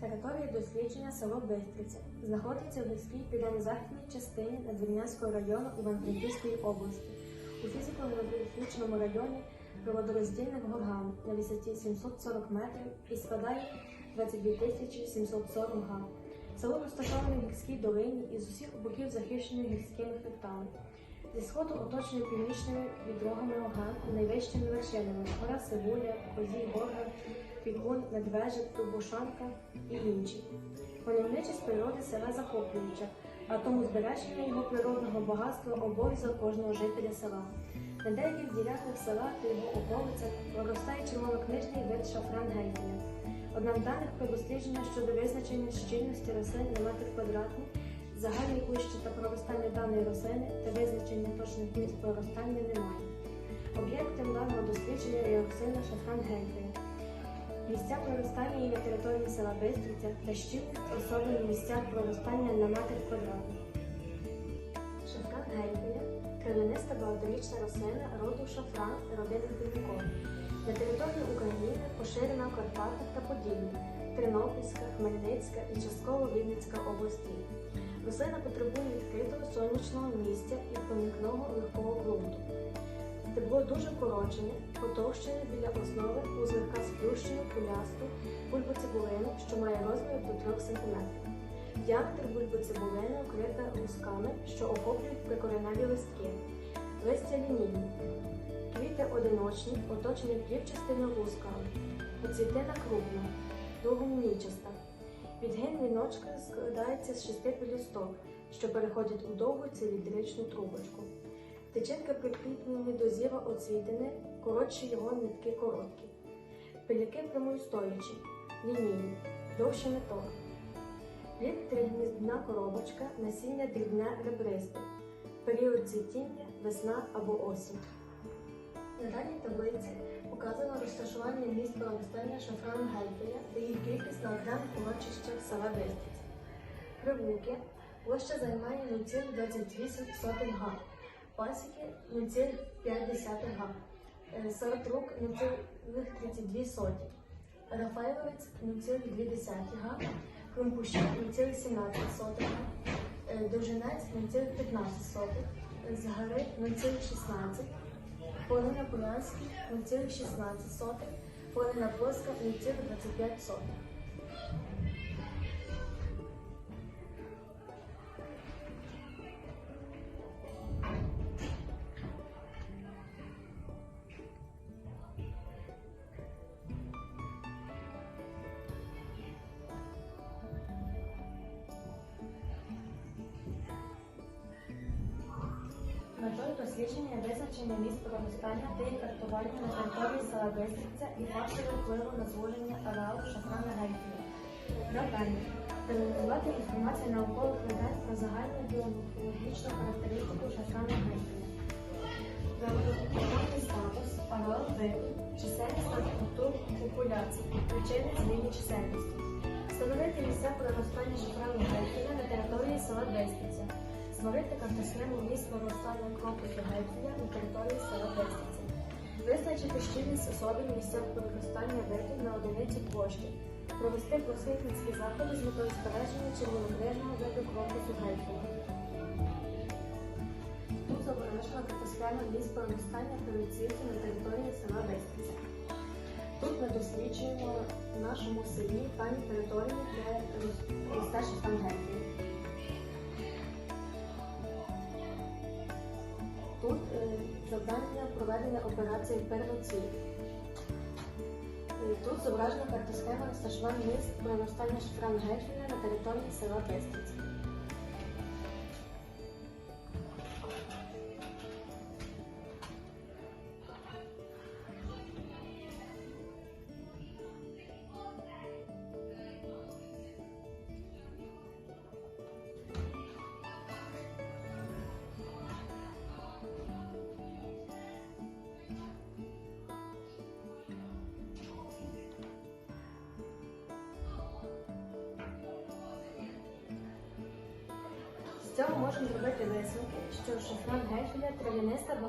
Територія дослідження село Бистриця знаходиться в гірській південно-західній частині Надвірнянського району Івано-Франківської області. У фізико-географічному районі природороздільних горган на висоті 740 метрів і складає 22 тисячі 740 га. Село розташоване в гірській долині і з усіх боків захищене гірськими хребтами. Зі сходу оточений північними відрогами Оган і найвищими вершинами гора Сивуля, Козій Горган, Пікун, Медвежик, Тубушанка і інші. Мальовничість природи села захоплююча, а тому збереження його природного багатства обов'язок кожного жителя села. На деяких ділянках села та його околицях проростає червонокнижний вид шафран гейфеля. Однак даних про дослідження щодо визначення щільності рослин на метр квадратний, загальної площі та проростання даної рослини та визначення точних місць проростання немає. Об'єктом даного дослідження є рослина шафран гейфеля. Місця проростання є на території села Бистриця та щільність особливі місця проростання на метр квадратний. Шафран гейфеля травяниста багаторічна рослина роду шафран родини півнікових. На території України поширена в Карпатах та Поділлі, Тернопільська, Хмельницька і частково Вінницька області. Рослина потребує відкритого сонячного місця і проникного легкого ґрунту. Стебло дуже коротшене, потовщене біля основи у злегка сплющену кулясту бульбоцибулину, що має розмір до 3 см. Діаметр бульбоцибулини укрита лусками, що охоплюють прикореневі листки. Листя лінійні. Квіти одиночні, оточені плівчастими лусками. Поцвітина крупна, довгомінічаста. Підгин віночка складається з шести пелюсток, що переходять у довгу циліндричну трубочку. Тичинки прикріплені до зіва оцвітини, коротші його нитки короткі. Пилюки прямостоячі, лінійні, довші меток. Плід тригніздна коробочка, насіння дрібне ребристе. Період цвітіння весна або осінь. На даній таблиці показано розташування місць проростання шафрану гельфеля та їх кількість на окремих урочищах села Бистриць. Прибуки площа займає 0,28 га, пасіки 0,5 га, серед рук 0,32 соті, Рафаєловець 0,2 га, Кримпуща 0,17 га, Е, Довжинець 0,15 Згари 0,16 Полина Полянський 0,16, Полина Плоска 0,25. Метою дослідження визначення місць проростання та їх картування на території села Бистриця і факторів впливу на звуження ареалу шафрана гельфіля. Завдання проаналізувати інформацію наукових видань про загальну біоморфологічну характеристику шафрана гельфіля. Природоохоронний статус, ареал виду, чисельність та структуру популяції, причини зміни чисельності. Встановити місця проростання шафрану гельфіля на території села Бистриця. Створити картосхему місць проростання крокусу гельфія на території села Бестриця. Визначити щільність особин місцях проростання виду на одиницю площі. Провести просвітницькі заходи з метою збереження червонокнижного виду крокусу гельфія. Тут зображена картосхема місць проростання провінційців на території села Бестриця. Тут ми досліджуємо в нашому селі дані території, де росте шафран гельфія. Тут е, завдання проведення операції первоціль. Е, Тут зображена картосхема розташування про проростання шифран гельфіна на території села Пестиця. З цього можемо зробити висновки, що шофер гельфіля трав'яниста